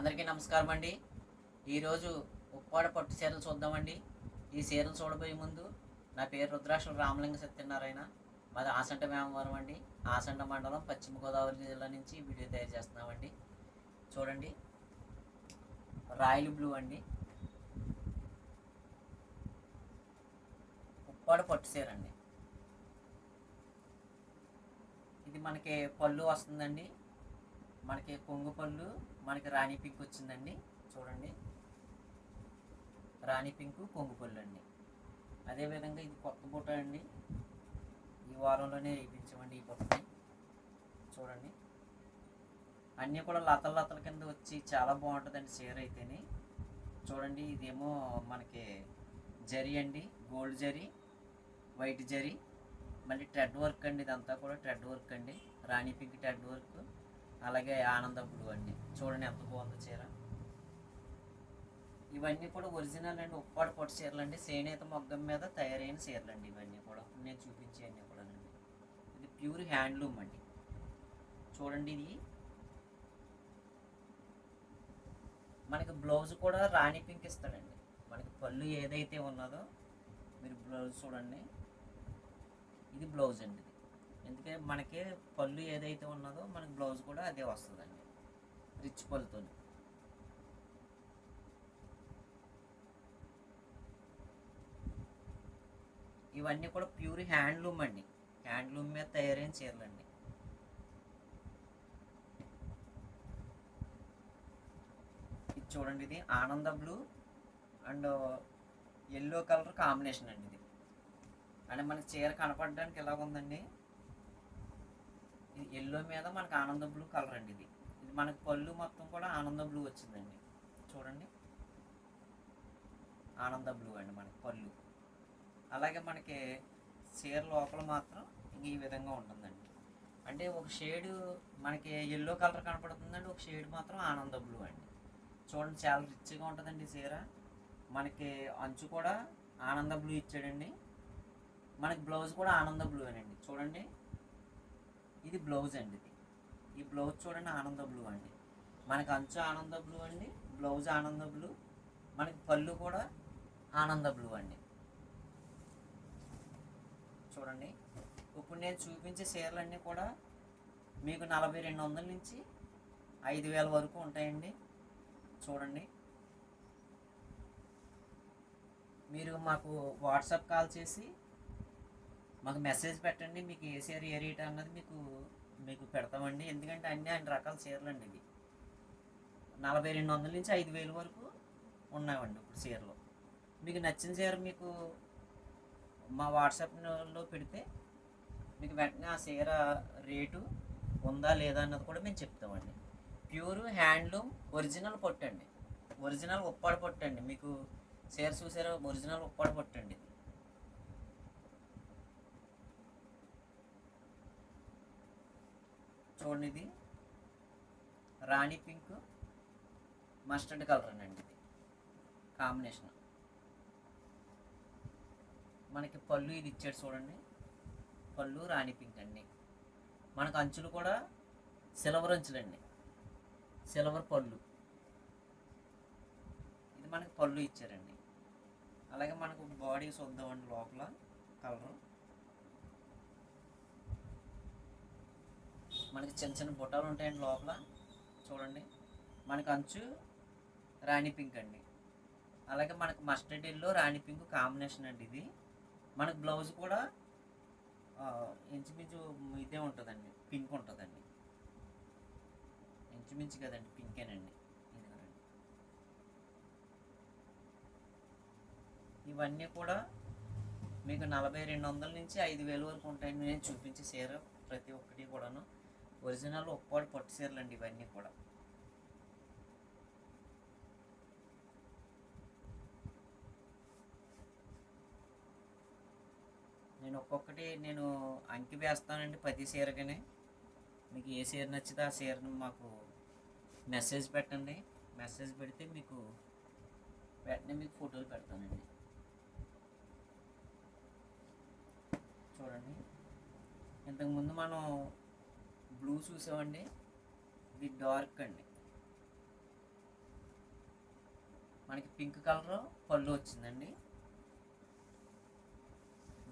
అందరికీ నమస్కారం అండి ఈరోజు ఉప్పాడ పట్టు చీరలు చూద్దామండి. ఈ చీరలు చూడబోయే ముందు నా పేరు రుద్రాక్షల రామలింగ సత్యనారాయణ. మాది ఆసంట వేమవరం అండి. ఆసంట మండలం పశ్చిమ గోదావరి జిల్లా నుంచి వీడియో తయారు చేస్తున్నామండి. చూడండి. రాయల్ బ్లూ అండి. ఉప్పాడ పట్టు చీర అండి ఇది మనకి పళ్ళు వస్తుందండి. మనకి కొంగు పళ్ళు మనకి రాణి పింక్ వచ్చిందండి. చూడండి. రాణి పింక్ కొంగు పళ్ళు అండి అదేవిధంగా ఇది కొత్త బుట్ట అండి. ఈ వారంలోనే వేయించామండి ఈ బుట్టని. చూడండి. అన్నీ కూడా లతల లతల కింద వచ్చి చాలా బాగుంటుందండి చీర అయితేనే. చూడండి ఇదేమో మనకి జరీ అండి. Gold zari white zari. మళ్ళీ ట్రెడ్ వర్క్ అండి ఇదంతా కూడా ట్రెడ్ వర్క్ అండి. Rani pink thread work. అలాగే ఆనందపుడు అండి. చూడండి ఎంత బాగుందో చీర. ఇవన్నీ కూడా ఒరిజినల్ అండి. ఉప్పాడు పొట్టు చీరలు అండి. చేనేత మొగ్గం మీద తయారైన చీరలు అండి ఇవన్నీ కూడా. నేను చూపించేవన్నీ కూడా అండి. ఇది ప్యూర్ హ్యాండ్లూమ్ అండి. చూడండి ఇది. మనకి బ్లౌజ్ కూడా రాణి పింక్ ఇస్తాడండి. మనకి పళ్ళు ఏదైతే ఉన్నదో మీరు బ్లౌజ్ చూడండి. ఇది బ్లౌజ్ అండి ఎందుకంటే మనకి పళ్ళు ఏదైతే ఉన్నదో మనకి బ్లౌజ్ కూడా అదే వస్తుందండి. రిచ్ పళ్ళుతో ఇవన్నీ కూడా ప్యూర్ హ్యాండ్లూమ్ అండి. హ్యాండ్లూమ్ మీద తయారైన చీరలు అండి ఇది చూడండి ఇది ఆనంద blue and yellow colour combination అండి ఇది. అంటే మనకి చీర కనపడడానికి ఎలా ఉందండి ఎల్లో మీద మనకి ఆనంద బ్లూ కలర్ అండి ఇది. ఇది మనకి పళ్ళు మొత్తం కూడా ఆనంద బ్లూ వచ్చిందండి. చూడండి. ఆనంద బ్లూ అండి మనకి పళ్ళు. అలాగే మనకి చీర లోపల మాత్రం ఈ విధంగా ఉంటుందండి. అంటే ఒక షేడు మనకి ఎల్లో కలర్ కనపడుతుందండి ఒక షేడ్ మాత్రం ఆనంద బ్లూ అండి. చూడండి చాలా రిచ్గా ఉంటుందండి చీర. మనకి అంచు కూడా ఆనంద బ్లూ ఇచ్చాడండి. మనకి బ్లౌజ్ కూడా ఆనంద బ్లూ అండి చూడండి. ఇది బ్లౌజ్ అండి ఇది. ఈ బ్లౌజ్ చూడండి ఆనంద బ్లూ అండి. మనకి అంచు ఆనంద బ్లూ అండి బ్లౌజ్ ఆనంద బ్లూ మనకి పళ్ళు కూడా ఆనంద బ్లూ అండి. చూడండి. ఇప్పుడు నేను చూపించే చీరలన్నీ కూడా మీకు నలభై రెండు వందల నుంచి ఐదు వేల వరకు ఉంటాయండి. చూడండి. మీరు మాకు వాట్సాప్ కాల్ చేసి మాకు మెసేజ్ పెట్టండి మీకు ఏ చీర ఏ రేట్ అన్నది మీకు మీకు పెడతామండి. ఎందుకంటే అన్ని అన్ని రకాల చీరలు అండి ఇవి. నలభై రెండు వందల నుంచి ఐదు వేలు వరకు ఉన్నాయండి ఇప్పుడు చీరలు. మీకు నచ్చిన చీర మీకు మా వాట్సాప్లో పెడితే మీకు వెంటనే ఆ చీర రేటు ఉందా లేదా అన్నది కూడా మేము చెప్తామండి. ప్యూర్ హ్యాండ్లూమ్ ఒరిజినల్ పొట్టండి. ఒరిజినల్ ఉప్పాడు పొట్టండి. మీకు చీర చూసారా? ఒరిజినల్ ఉప్పాడు పొట్టండి అండి ఇది చూడండి ఇది రాణి పింక్ మస్టర్డ్ కలర్ అండి ఇది. కాంబినేషన్. మనకి పళ్ళు ఇది ఇచ్చాడు చూడండి. పళ్ళు రాణి పింక్ అండి. మనకు అంచులు కూడా సిల్వర్ అంచులండి. సిల్వర్ పళ్ళు. ఇది మనకి పళ్ళు ఇచ్చారండి. అలాగే మనకు బాడీ చూద్దామండి లోపల కలరు. మనకి చిన్న చిన్న బుట్టాలు ఉంటాయండి లోపల. చూడండి. మనకు అంచు రాణి పింక్ అండి. అలాగే మనకు mustard yellow rani pink combination అండి ఇది. మనకు బ్లౌజ్ కూడా ఇంచుమించు ఇదే ఉంటుందండి. పింక్ ఉంటుందండి. ఇంచుమించు కదండి పింకేనండి. ఇవన్నీ కూడా మీకు నలభై రెండు వందల నుంచి ఐదు వేల వరకు ఉంటాయండి. నేను చూపించే చీర ప్రతి ఒక్కటి కూడాను. ఒరిజినల్ ఒప్పాడు పట్టు చీరలు అండి ఇవన్నీ కూడా. నేను ఒక్కొక్కటి నేను అంకి వేస్తానండి పది చీరకని. మీకు ఏ చీర నచ్చితే ఆ చీరను మాకు మెసేజ్ పెట్టండి. మెసేజ్ పెడితే మీకు వెంటనే మీకు ఫోటోలు పెడతానండి. చూడండి. ఇంతకుముందు మనం బ్లూ చూసామండి ఇది డార్క్ అండి. మనకి పింక్ కలర్ పళ్ళు వచ్చిందండి.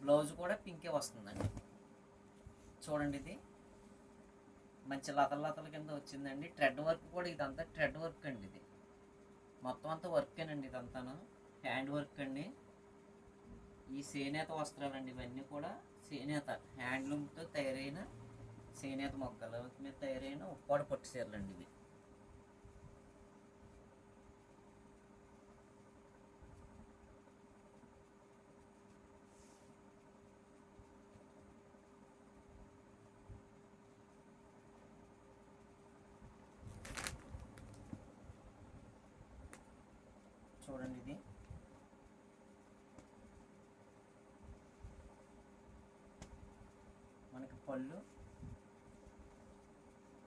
బ్లౌజ్ కూడా పింకే వస్తుందండి. చూడండి ఇది. మంచి లతల లతల కింద వచ్చిందండి. ట్రెడ్ వర్క్ కూడా ఇదంతా ట్రెడ్ వర్క్ అండి ఇది. మొత్తం అంతా వర్కేనండి ఇదంతాను. హ్యాండ్ వర్క్ అండి. ఈ చేనేత వస్త్రాలండి ఇవన్నీ కూడా. చేనేత హ్యాండ్లూమ్తో తయారైన చేనేత మొక్కల మీద తయారైన ఉప్పాడు పట్టు చీరలండి ఇవి. చూడండి ఇది. మనకి పళ్ళు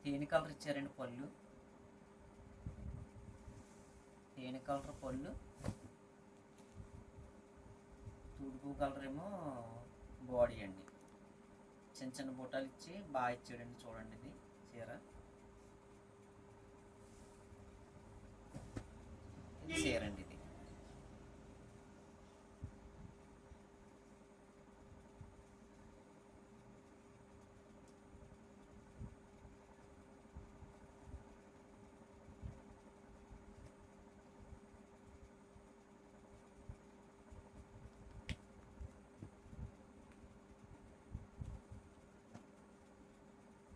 తేనె కలర్ ఇచ్చారండి పళ్ళు. తేనె కలర్ పళ్ళు. తుడుపు కలర్ ఏమో బాడీ అండి. చిన్న చిన్న బుట్టాలు ఇచ్చి బాగా ఇచ్చాడండి చూడండి ఇది చీర. ఇది చీర అండి ఇది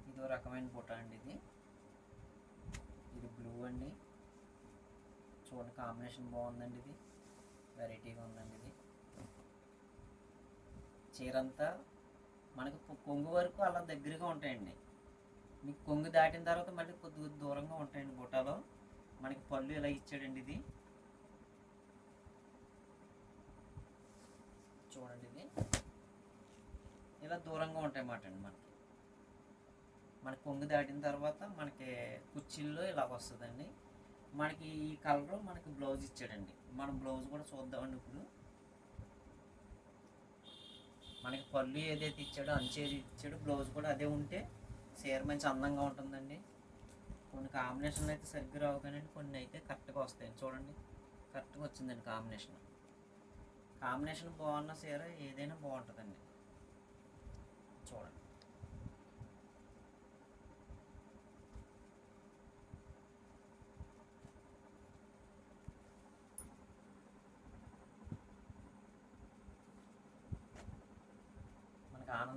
ఇదో రకమైన బుట్ట అండి ఇది. ఇది బ్లూ అండి. చూడండి కాంబినేషన్ బాగుందండి ఇది. వెరైటీగా ఉందండి ఇది. చీర అంతా మనకి కొంగు వరకు అలా దగ్గరగా ఉంటాయండి. మీకు కొంగు దాటిన తర్వాత మళ్ళీ కొద్దిగా దూరంగా ఉంటాయండి బుట్టలో మనకి పళ్ళు ఇలా ఇచ్చాడండి ఇది. చూడండి ఇది. ఇలా దూరంగా ఉంటాయి అన్నమాట అండి మనకి. మన కొంగు దాటిన తర్వాత మనకి కుర్చీల్లో ఇలా వస్తుందండి. మనకి ఈ కలర్ మనకి బ్లౌజ్ ఇచ్చాడండి. మనం బ్లౌజ్ కూడా చూద్దామండి ఇప్పుడు. మనకి పళ్ళు ఏదైతే ఇచ్చాడో అంచు ఏది ఇచ్చాడో బ్లౌజ్ కూడా అదే ఉంటే చీర మంచి అందంగా ఉంటుందండి. కొన్ని కాంబినేషన్లు అయితే సరిగ్గా రావు కానీ కొన్ని అయితే కరెక్ట్గా వస్తాయి చూడండి కరెక్ట్గా వచ్చిందండి కాంబినేషన్. కాంబినేషన్ బాగున్న చీర ఏదైనా బాగుంటుందండి. చూడండి.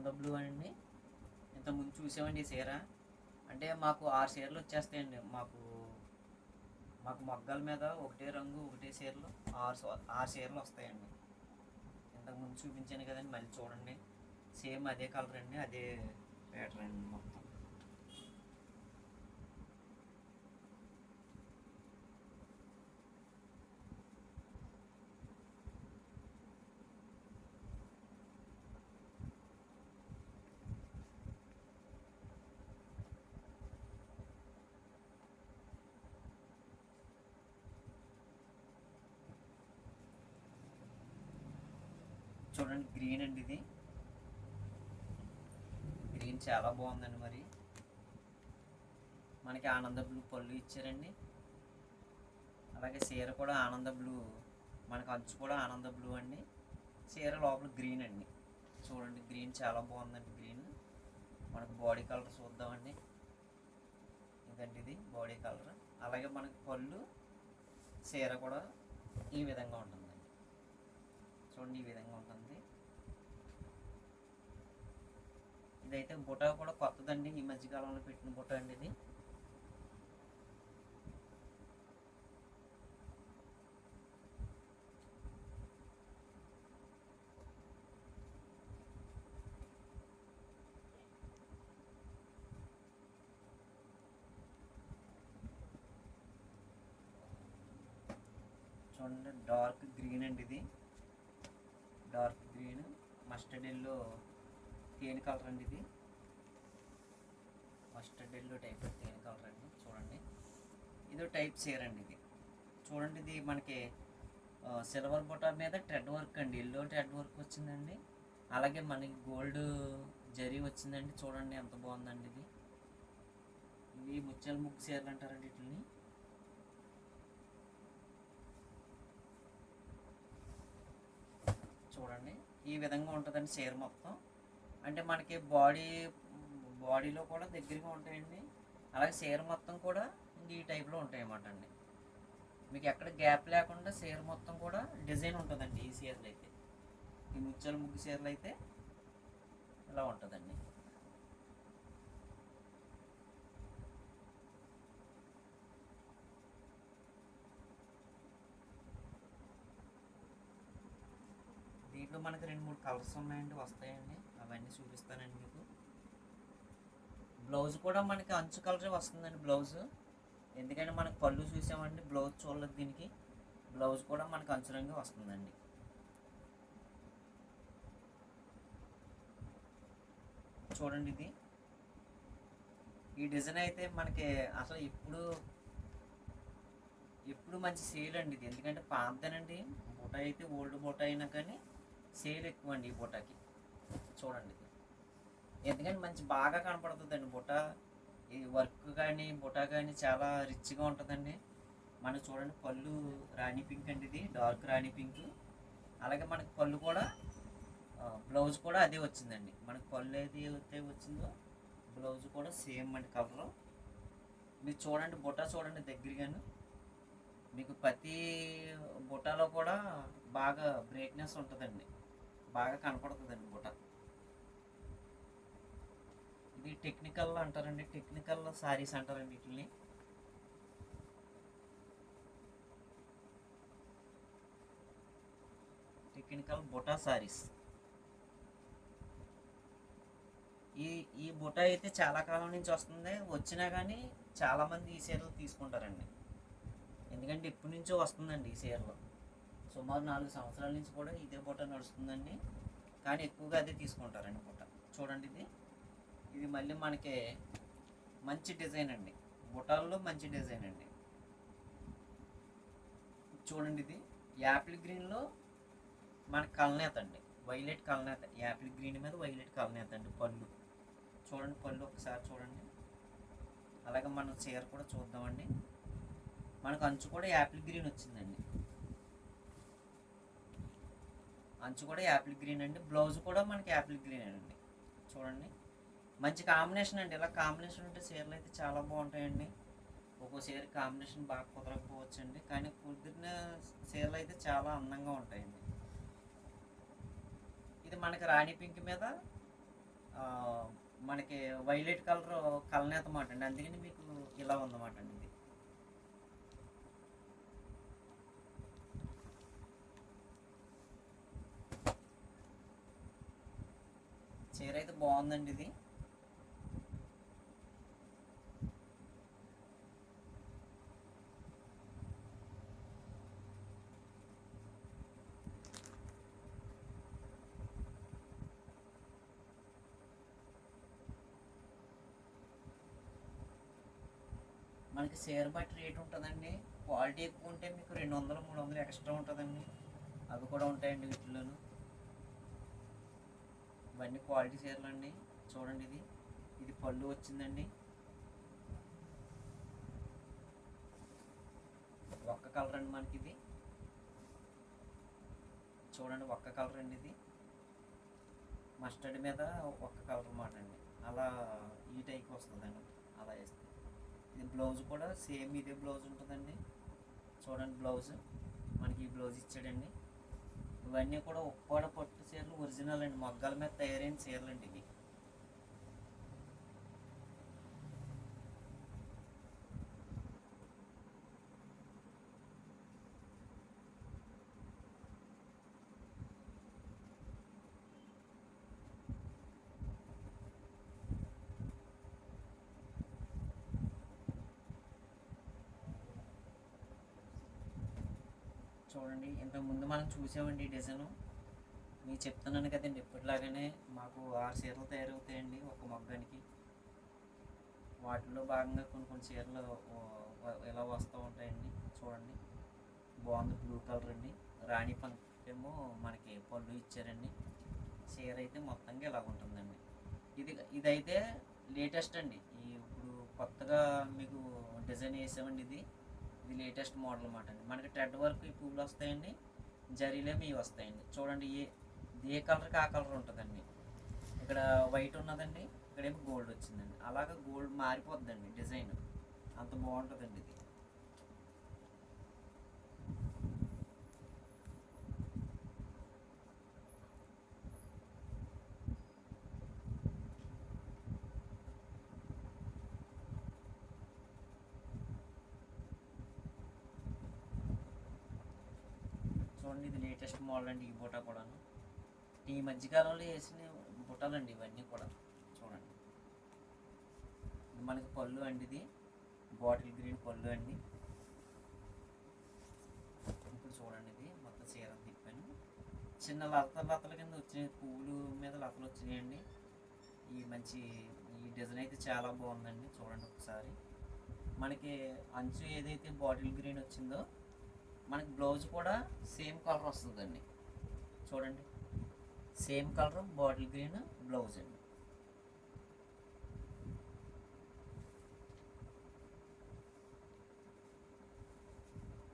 డబ్బులు బ్లూ అండి. ఇంత ముందు చూసామండి ఈ చీర. అంటే మాకు ఆరు చీరలు వచ్చేస్తాయండి. మాకు మాకు మొగ్గల మీద ఒకటే రంగు ఒకటే చీరలు ఆరు ఆరు చీరలు వస్తాయండి. ఇంతకు ముందు చూపించాను కదండి మళ్ళీ చూడండి. సేమ్ అదే కలర్ అండి అదే ప్యాటర్న్ అండి మొత్తం. చూడండి గ్రీన్ అండి ఇది. గ్రీన్ చాలా బాగుందండి మరి. మనకి ఆనంద బ్లూ పళ్ళు ఇచ్చారండి. అలాగే చీర కూడా ఆనంద బ్లూ మనకు అంచు కూడా ఆనంద బ్లూ అండి. చీర లోపల గ్రీన్ అండి. చూడండి గ్రీన్ చాలా బాగుందండి గ్రీన్ మనకు బాడీ కలర్ చూద్దామండి. ఇదండి ఇది బాడీ కలర్ అలాగే మనకి పళ్ళు చీర కూడా ఈ విధంగా ఉంటుందండి. చూడండి ఈ విధంగా ఉంటుంది ఇదైతే బుట్ట కూడా కొత్తదండి. ఈ మధ్యకాలంలో పెట్టిన బుట్ట అండి ఇది. చూడండి డార్క్ గ్రీన్ అండి ఇది. Dark green. మస్టర్డ్ ఎల్లో తేనె కలర్ అండి ఇది? మస్టర్డ్ ఎల్లో టైప్ తేనె కలర్ అండి? చూడండి. ఇది టైప్ చీర అండి ఇది. చూడండి ఇది మనకి సిల్వర్ బుటా మీద ట్రెడ్ వర్క్ అండి. ఎల్లో ట్రెడ్ వర్క్ వచ్చిందండి. అలాగే మనకి గోల్డ్ జరీ వచ్చిందండి. చూడండి ఎంత బాగుందండి ఇది. ఇవి ముత్యాల ముగ్గు చీరలు అంటారండి వీటిని చూడండి ఈ విధంగా ఉంటుందండి చీర మొత్తం. అంటే మనకి బాడీ బాడీలో కూడా దగ్గరగా ఉంటాయండి. అలాగే చీర మొత్తం కూడా ఇంక ఈ టైప్లో ఉంటాయి అన్నమాట అండి. మీకు ఎక్కడ గ్యాప్ లేకుండా చీర మొత్తం కూడా డిజైన్ ఉంటుందండి ఈ చీరలు అయితే ఈ ముత్యాల ముగ్గు చీరలు అయితే ఇలా ఉంటుందండి. దీంట్లో మనకి రెండు మూడు కలర్స్ ఉన్నాయండి వస్తాయండి. అవన్నీ చూపిస్తానండి మీకు. బ్లౌజ్ కూడా మనకి అంచు కలరే వస్తుందండి బ్లౌజ్. ఎందుకంటే మనకు పళ్ళు చూసామండి బ్లౌజ్ చూడలేదు దీనికి. బ్లౌజ్ కూడా మనకి అంచు రంగు వస్తుందండి. చూడండి ఇది. ఈ డిజైన్ అయితే మనకి అసలు ఇప్పుడు ఇప్పుడు మంచి సేల్ అండి ఇది. ఎందుకంటే పాతదేనండి బుట్ట అయితే ఓల్డ్ బుట్ట అయినా కానీ సేల్ ఎక్కువ అండి ఈ బుట్టకి చూడండి. ఎందుకంటే మంచి బాగా కనపడుతుందండి బుట్ట. ఈ వర్క్ కానీ బుట్ట కానీ చాలా రిచ్గా ఉంటుందండి. మనం చూడండి పళ్ళు రాణి పింక్ అండి ఇది డార్క్ రాణి పింక్. అలాగే మనకి పళ్ళు కూడా బ్లౌజ్ కూడా అదే వచ్చిందండి. మనకి పళ్ళు ఏది అయితే వచ్చిందో బ్లౌజ్ కూడా సేమ్ అండి కవర్ మీరు చూడండి బుట్ట చూడండి దగ్గరగాను. మీకు ప్రతి బుట్టలో కూడా బాగా బ్రేక్నెస్ ఉంటుందండి. బాగా కనపడుతుందండి బుట్ట. ఈ టెక్నికల్ అంటారండి టెక్నికల్ సారీస్ అంటారండి వీటిని టెక్నికల్ బుటా సారీస్ ఈ ఈ బుటా అయితే చాలా కాలం నుంచి వస్తుంది. వచ్చినా కానీ చాలామంది ఈ చీరలు తీసుకుంటారండి. ఎందుకంటే ఇప్పటి నుంచో వస్తుందండి ఈ చీరలు. సుమారు నాలుగు సంవత్సరాల నుంచి కూడా ఇదే బుట్ట నడుస్తుందండి. కానీ ఎక్కువగా అదే తీసుకుంటారండి బుట్ట చూడండి ఇది. ఇది మళ్ళీ మనకి మంచి డిజైన్ అండి. బుటాల్లో మంచి డిజైన్ అండి. చూడండి ఇది. యాపిల్ గ్రీన్లో మనకి కలనేత అండి. వైలెట్ కలనేత. యాపిల్ గ్రీన్ మీద వైలెట్ కలనేత అండి పళ్ళు. చూడండి పళ్ళు ఒకసారి చూడండి. అలాగే మనం చీర కూడా చూద్దామండి. మనకు అంచు కూడా యాపిల్ గ్రీన్ వచ్చిందండి. అంచు కూడా యాపిల్ గ్రీన్ అండి. బ్లౌజ్ కూడా మనకి యాపిల్ గ్రీన్ అండి. చూడండి. మంచి కాంబినేషన్ అండి. ఇలా కాంబినేషన్ ఉంటే చీరలు అయితే చాలా బాగుంటాయండి. ఒక్కో చీర కాంబినేషన్ బాగా కుదరకపోవచ్చు అండి కానీ కుదిరిన చీరలు అయితే చాలా అందంగా ఉంటాయండి. ఇది మనకి రాణి పింక్ మీద మనకి వైలెట్ కలర్ కలనేత మాట అండి. అందుకని మీకు ఇలా ఉందన్నమాట అండి ఇది. చీర అయితే బాగుందండి ఇది. మనకి షేర్ బట్టి రేట్ ఉంటుందండి. క్వాలిటీ ఎక్కువ ఉంటే మీకు రెండు వందలు మూడు వందలు ఎక్స్ట్రా ఉంటుందండి. అవి కూడా ఉంటాయండి వీటిలోను ఇవన్నీ క్వాలిటీ చీరలు అండి. చూడండి ఇది. ఇది పళ్ళు వచ్చిందండి. ఒక్క కలర్ అండి మనకి ఇది చూడండి ఒక్క కలర్ అండి ఇది. మస్టర్డ్ మీద ఒక్క కలర్ మాట అండి. అలా ఈ టైప్ వస్తుందండి. అలా వేస్తే. ఇది బ్లౌజ్ కూడా సేమ్ ఇదే బ్లౌజ్ ఉంటుందండి. చూడండి బ్లౌజ్. మనకి ఈ బ్లౌజ్ ఇచ్చాడండి. ఇవన్నీ కూడా ఉప్పాడ పట్టు చీరలు ఒరిజినల్ అండి. మగ్గాల మీద తయారైన చీరలు అండి ఇవి. చూడండి ఇంతకుముందు మనం చూసామండి ఈ డిజైను. మీకు చెప్తున్నాను కదండి ఇప్పటిలాగానే మాకు ఆరు చీరలు తయారవుతాయండి ఒక మగ్గానికి. వాటిలో భాగంగా కొన్ని కొన్ని చీరలు ఇలా వస్తూ ఉంటాయండి చూడండి. బాగుంది బ్లూ కలర్ అండి. రాణి పంకేమో మనకి పళ్ళు ఇచ్చారండి. చీర అయితే మొత్తంగా ఇలా ఉంటుందండి. ఇది ఇదైతే లేటెస్ట్ అండి. ఈ ఇప్పుడు కొత్తగా మీకు డిజైన్ వేసామండి ఇది. ఇది లేటెస్ట్ మోడల్ అన్నమాట అండి. మనకి ట్రెడ్ వర్క్ ఈ పువ్వులు వస్తాయండి జరీలేమి ఇవి వస్తాయండి. చూడండి ఏ ఏ కలర్కి ఆ కలర్ ఉంటుందండి. ఇక్కడ వైట్ ఉన్నదండి ఇక్కడేమో గోల్డ్ వచ్చిందండి. అలాగ గోల్డ్ మారిపోద్దండి డిజైన్ అంత బాగుంటుందండి ఇది చూడండి ఇది లేటెస్ట్ మోడల్ అండి ఈ బూటా కూడాను. ఈ మధ్యకాలంలో వేసిన బుట్టలండి ఇవన్నీ కూడా. చూడండి. మనకి పళ్ళు అండి ఇది. బాటిల్ గ్రీన్ పళ్ళు అండి. ఇప్పుడు చూడండి ఇది. మొత్తం చీర తిప్పాను. చిన్న లత లతల కింద వచ్చినాయి. పువ్వులు మీద లతలు వచ్చినాయండి. ఈ మంచి ఈ డిజైన్ అయితే చాలా బాగుందండి. చూడండి ఒకసారి. మనకి అంచు ఏదైతే బాటిల్ గ్రీన్ వచ్చిందో మనకి బ్లౌజ్ కూడా సేమ్ కలర్ వస్తుందండి. చూడండి. Same colour bottle green blouse అండి.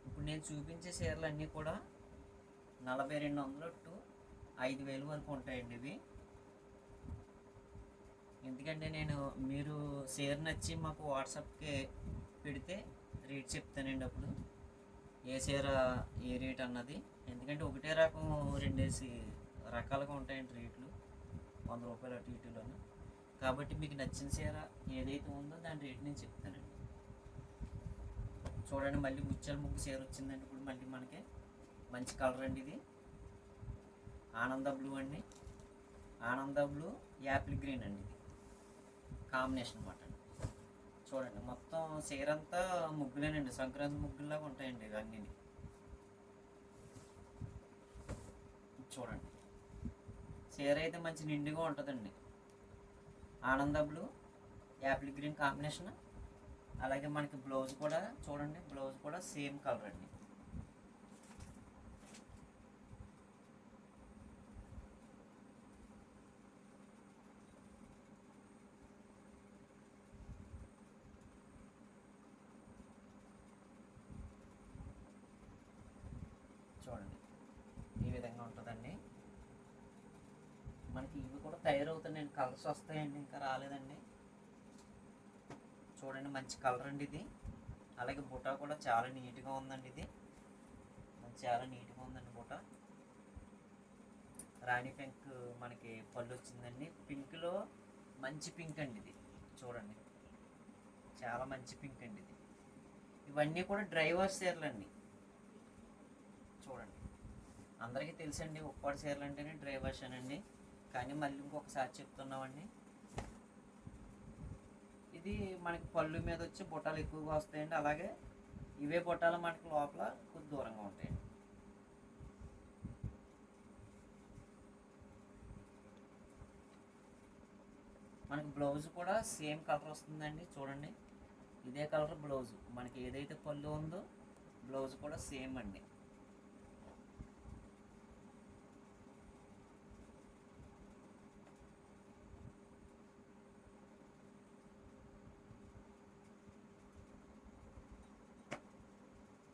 ఇప్పుడు నేను చూపించే చీరలు అన్నీ కూడా నలభై రెండు వందలు టు ఐదు వేలు వరకు ఉంటాయండి ఇవి. ఎందుకంటే నేను మీరు చీర నచ్చి మాకు వాట్సాప్కి పెడితే రేట్ చెప్తానండి అప్పుడు. ఏ చీర ఏ రేట్ అన్నది. ఎందుకంటే ఒకటే రకం రెండేసి రకాలుగా ఉంటాయండి రేట్లు. వంద రూపాయలు అటు ఇటులోను కాబట్టి మీకు నచ్చిన చీర ఏదైతే ఉందో దాని రేట్ నేను చెప్తానండి. చూడండి మళ్ళీ ముత్యాల ముగ్గు చీర వచ్చిందండి ఇప్పుడు మళ్ళీ మనకి మంచి కలర్ అండి ఇది. ఆనంద బ్లూ అండి. ఆనంద బ్లూ యాపిల్ గ్రీన్ అండి ఇది. కాంబినేషన్ అన్నమాట. చూడండి మొత్తం చీర అంతా ముగ్గులేనండి సంక్రాంతి ముగ్గుల్లాగా ఉంటాయండి ఇవన్నీ. చూడండి. చీర అయితే మంచి నిండుగా ఉంటుందండి. ఆనంద బ్లూ యాపిల్ గ్రీన్ కాంబినేషన్. అలాగే మనకి బ్లౌజ్ కూడా చూడండి బ్లౌజ్ కూడా సేమ్ కలర్ అండి చూడండి ఈ విధంగా ఉంటుందండి మనకి అండి. కలర్స్ వస్తాయండి ఇంకా రాలేదండి. చూడండి మంచి కలర్ అండి ఇది. అలాగే బుట్ట కూడా చాలా నీట్గా ఉందండి ఇది. చాలా నీట్గా ఉందండి బుట్ట రాణి పింక్ మనకి పళ్ళు వచ్చిందండి. పింక్లో మంచి పింక్ అండి ఇది. చూడండి. చాలా మంచి పింక్ అండి ఇది. ఇవన్నీ కూడా డ్రైవర్స్ చీరలు అండి. చూడండి. అందరికీ తెలుసండి ఉప్పాడు చీరలు అంటేనే డ్రైవర్స్ అండి కానీ మళ్ళీ ఇంకొకసారి చెప్తున్నామండి. ఇది మనకి పళ్ళు మీద వచ్చి బుట్టాలు ఎక్కువగా వస్తాయండి. అలాగే ఇవే బుట్టాలు మనకి లోపల కొద్ది దూరంగా ఉంటాయండి. మనకి బ్లౌజ్ కూడా సేమ్ కలర్ వస్తుందండి. చూడండి. ఇదే కలర్ బ్లౌజ్. మనకి ఏదైతే పళ్ళు ఉందో బ్లౌజ్ కూడా సేమ్ అండి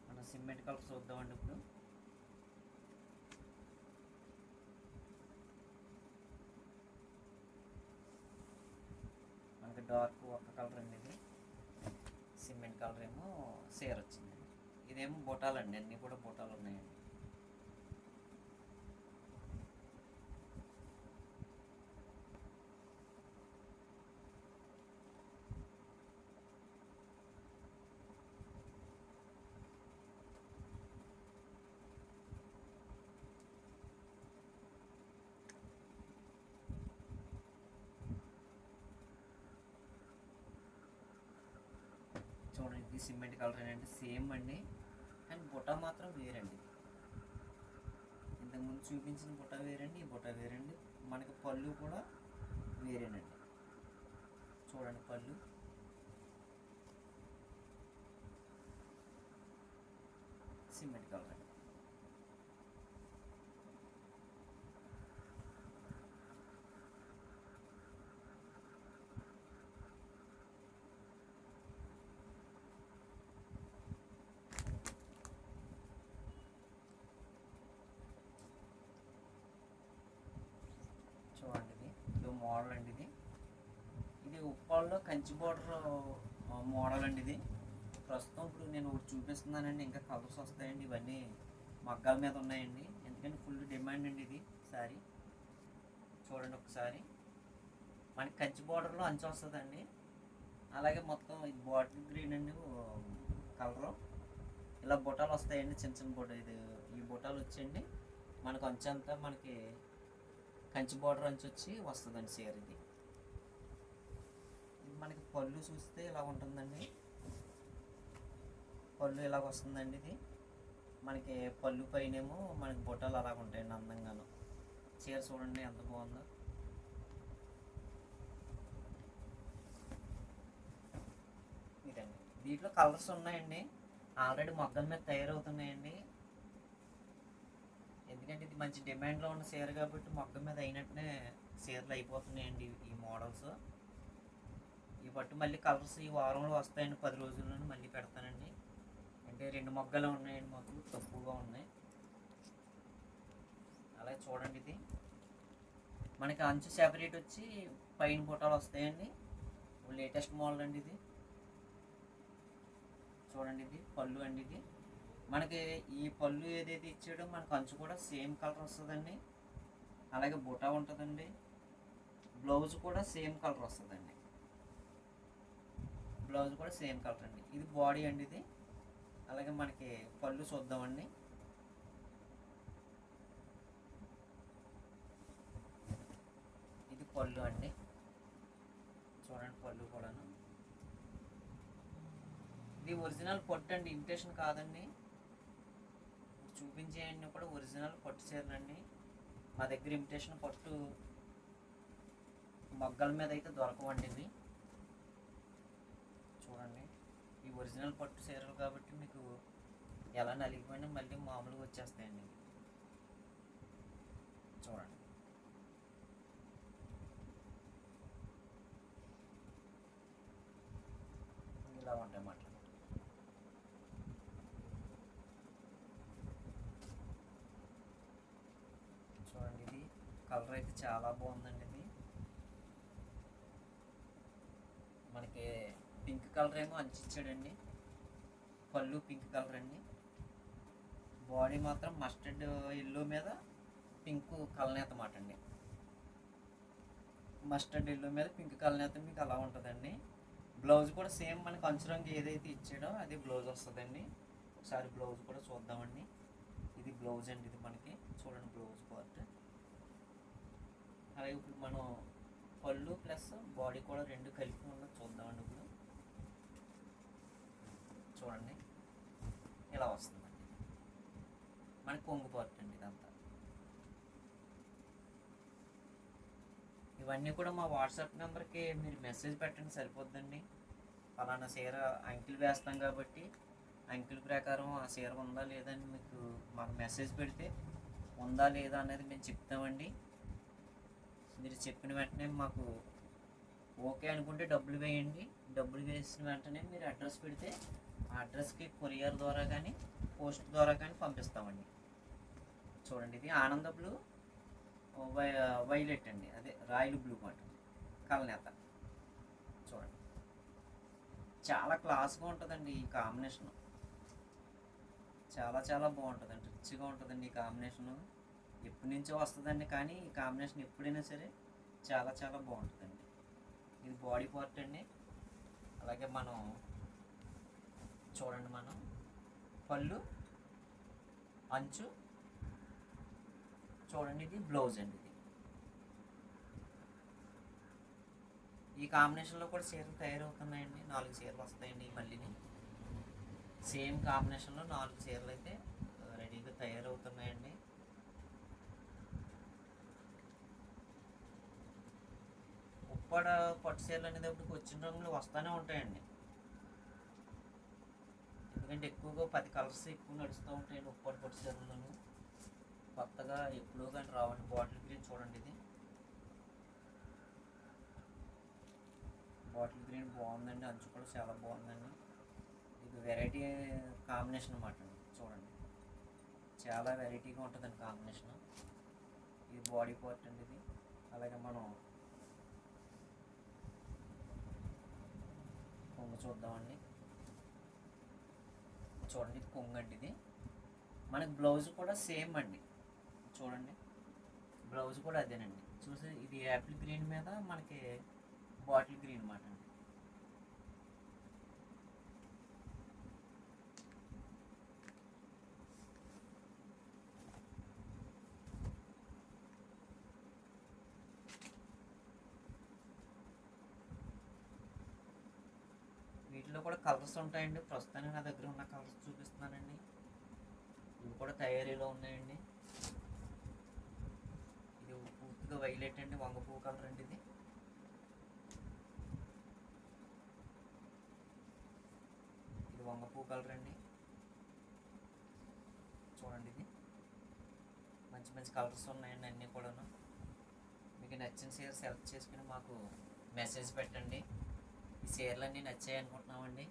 మనం సిమెంట్ కలర్ చూద్దామండి ఇప్పుడు మనకి డార్క్ ఒక కలర్ అండి ఇది సిమెంట్ కలర్ ఏమో సేర్ వచ్చింది ఇదేమో బొటాలండి అన్నీ కూడా బొటాలు ఉన్నాయండి చూడండి ఇది సిమెంట్ కలర్ అండి సేమ్ అండి. అండ్ బుట్ట మాత్రం వేరండి. ఇంతకుముందు చూపించిన బుట్ట వేరండి ఈ బుట్ట వేరండి. మనకి పళ్ళు కూడా వేరేనండి. చూడండి పళ్ళు. సిమెంట్ కలర్ అండి మోడల్ అండి ఇది. ఇది ఉప్పాల్లో కంచి బోర్డర్ మోడల్ అండి ఇది. ప్రస్తుతం ఇప్పుడు నేను ఒకటి చూపిస్తున్నానండి ఇంకా కలర్స్ వస్తాయండి ఇవన్నీ మగ్గాల మీద ఉన్నాయండి. ఎందుకంటే ఫుల్ డిమాండ్ అండి ఇది సారీ చూడండి ఒకసారి. మనకి కంచి బోర్డర్లో అంచు వస్తుందండి. అలాగే మొత్తం ఇది బాటిల్ గ్రీన్ అండి కలరు. ఇలా బుటాలు వస్తాయండి చిన్న చిన్న బుట్ట ఇది ఈ బుటాలు వచ్చేయండి. మనకు అంచు అంతా మనకి కంచి బోర్డర్ నుంచి వచ్చి వస్తుందండి చీర ఇది. ఇది మనకి పళ్ళు చూస్తే ఇలా ఉంటుందండి? పళ్ళు ఇలాగ వస్తుందండి ఇది? మనకి పళ్ళు పైనేమో మనకి బుట్టలు అలాగ ఉంటాయండి అందంగాను. చీర చూడండి ఎంత బాగుందో. ఇదండి. దీంట్లో కలర్స్ ఉన్నాయండి. ఆల్రెడీ మొగ్గల మీద తయారవుతున్నాయండి. ఎందుకంటే ఇది మంచి డిమాండ్లో ఉన్న చీర కాబట్టి మొగ్గ మీద అయినట్టునే చీరలు అయిపోతున్నాయండి ఈ మోడల్స్ ఈ పట్టు మళ్ళీ కలర్స్ ఈ వారంలో వస్తాయండి పది రోజుల్లోనే మళ్ళీ పెడతానండి. అంటే రెండు మొగ్గలు ఉన్నాయండి మొగ్గలు తక్కువగా ఉన్నాయి. అలాగే చూడండి ఇది. మనకి అంచు సెపరేట్ వచ్చి పైన బుట్టాలు వస్తాయండి. లేటెస్ట్ మోడల్ అండి ఇది. చూడండి ఇది పళ్ళు అండి ఇది. మనకి ఈ పళ్ళు ఏదైతే ఇచ్చాడో మనకు అంచు కూడా సేమ్ కలర్ వస్తుందండి. అలాగే బుటా ఉంటుందండి. బ్లౌజ్ కూడా సేమ్ కలర్ వస్తుందండి. బ్లౌజ్ కూడా సేమ్ కలర్ అండి. ఇది బాడీ అండి ఇది. అలాగే మనకి పళ్ళు చూద్దామండి. ఇది పళ్ళు అండి. చూడండి పళ్ళు కూడాను. ఇది ఒరిజినల్ పొట్టు అండి. ఇమిటేషన్ కాదండి. చూపించేయండి కూడా ఒరిజినల్ పట్టు చీరలండి. మా దగ్గర ఇమిటేషన్ పట్టు మొగ్గల మీద అయితే దొరకవండి ఇవి. చూడండి. ఈ ఒరిజినల్ పట్టు చీరలు కాబట్టి మీకు ఎలా నలిగిపోయినా మళ్ళీ మామూలుగా వచ్చేస్తాయండి చూడండి. ఇలా ఉంటాయి మాట చూడండి ఇది కలర్ అయితే చాలా బాగుందండి ఇది. మనకి పింక్ కలర్ ఏమో అంచిచ్చాడండి పళ్ళు పింక్ కలర్ అండి. బాడీ మాత్రం మస్టర్డ్ ఎల్లో మీద పింక్ కలనేత మాట అండి. మస్టర్డ్ ఎల్లో మీద పింక్ కలనేత మీకు అలా ఉంటుందండి. బ్లౌజ్ కూడా సేమ్ మనకి అంచు రంగు ఏదైతే ఇచ్చాడో అది బ్లౌజ్ వస్తుందండి. ఒకసారి బ్లౌజ్ కూడా చూద్దామండి. ఇది బ్లౌజ్ అండి ఇది మనకి. చూడండి బ్లౌజ్ పార్ట్. అలాగే ఇప్పుడు మనం పళ్ళు ప్లస్ బాడీ కూడా రెండు కలిపి ఉన్నది చూద్దామండి ఇప్పుడు. చూడండి. ఇలా వస్తుందండి? మనకి కొంగు పార్ట్ అండి ఇదంతా. ఇవన్నీ కూడా మా వాట్సాప్ నెంబర్కి మీరు మెసేజ్ పెట్టండి సరిపోద్దండి. ఫలానా చీర అంకిల్ వేస్తాం కాబట్టి అంకిల్ ప్రకారం ఆ చీర ఉందా లేదా అని మీకు మాకు మెసేజ్ పెడితే ఉందా లేదా అనేది మేము చెప్తామండి. మీరు చెప్పిన వెంటనే మాకు ఓకే అనుకుంటే డబ్బులు వేయండి. డబ్బులు వేసిన వెంటనే మీరు అడ్రస్ పెడితే ఆ అడ్రస్కి కొరియర్ ద్వారా కానీ పోస్ట్ ద్వారా కానీ పంపిస్తామండి. చూడండి ఇది ఆనంద బ్లూ వై వైలెట్ అండి. అదే రాయల్ బ్లూ మాట కలనేత. చూడండి. చాలా క్లాస్గా ఉంటుందండి ఈ కాంబినేషన్. చాలా చాలా బాగుంటుందండి. రిచ్గా ఉంటుందండి ఈ కాంబినేషను. ఎప్పటి నుంచో వస్తుందండి కానీ ఈ కాంబినేషన్ ఎప్పుడైనా సరే చాలా చాలా బాగుంటుందండి. ఇది బాడీ పార్ట్ అండి. అలాగే మనం చూడండి మనం. పళ్ళు అంచు చూడండి ఇది బ్లౌజ్ అండి ఇది. ఈ కాంబినేషన్లో కూడా చీరలు తయారవుతున్నాయండి. నాలుగు చీరలు వస్తాయండి మళ్ళీని. సేమ్ కాంబినేషన్లో నాలుగు చీరలు అయితే రెడీగా తయారవుతున్నాయండి. ఉప్పాడ పట్టు చీరలు అనేటప్పటికి వచ్చిన రంగులు వస్తూనే ఉంటాయండి. ఎందుకంటే ఎక్కువగా పది కలర్స్ ఎక్కువ నడుస్తూ ఉంటాయండి ఉప్పాడ పట్టు చీరలను కొత్తగా ఎప్పుడూ కానీ రావండి బాటిల్ గ్రీన్ చూడండి ఇది. బాటిల్ గ్రీన్ బాగుందండి అంచు కూడా చాలా బాగుందండి. ఇది వెరైటీ కాంబినేషన్ అన్నమాట చూడండి. చాలా వెరైటీగా ఉంటుందండి కాంబినేషన్. ఇది బాడీ పార్ట్ అండి ఇది. అలాగే మనం కొంగు చూద్దామండి. చూడండి ఇది కొంగు అండి ఇది మనకి బ్లౌజ్ కూడా సేమ్ అండి. చూడండి. బ్లౌజ్ కూడా అదేనండి. చూసి ఇది యాపిల్ గ్రీన్ మీద మనకి బాటిల్ గ్రీన్ మాట అండి వీటిలో కూడా కలర్స్ ఉంటాయండి. ప్రస్తుతానికి నా దగ్గర ఉన్న కలర్స్ చూపిస్తున్నానండి. ఇవి కూడా తయారీలో ఉన్నాయండి. ఇది పూర్తిగా వైలెట్ అండి వంగ పువ్వు కలర్ అండి ఇది. ఇది వంగ పువ్వు కలర్ అండి. చూడండి ఇది. మంచి మంచి కలర్స్ ఉన్నాయండి అన్నీ కూడాను. మీకు నచ్చిన చీర సెలెక్ట్ చేసుకుని మాకు మెసేజ్ పెట్టండి. ఈ చీరలు అన్నీ నచ్చాయి అనుకుంటున్నామండి.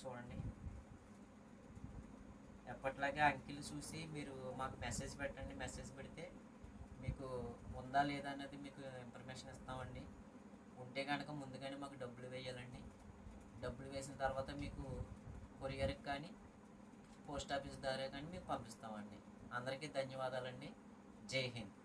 చూడండి. ఎప్పట్లాగే అంకిల్ చూసి మీరు మాకు మెసేజ్ పెట్టండి. మెసేజ్ పెడితే మీకు ఉందా లేదా అనేది మీకు ఇన్ఫర్మేషన్ ఇస్తామండి. ఉంటే కనుక ముందుగానే మాకు డబ్బులు వేయాలండి. డబ్బులు వేసిన తర్వాత మీకు కొరియర్కి కానీ పోస్ట్ ఆఫీస్ ద్వారా కానీ మీకు పంపిస్తామండి. అందరికీ ధన్యవాదాలండి. జై హింద్.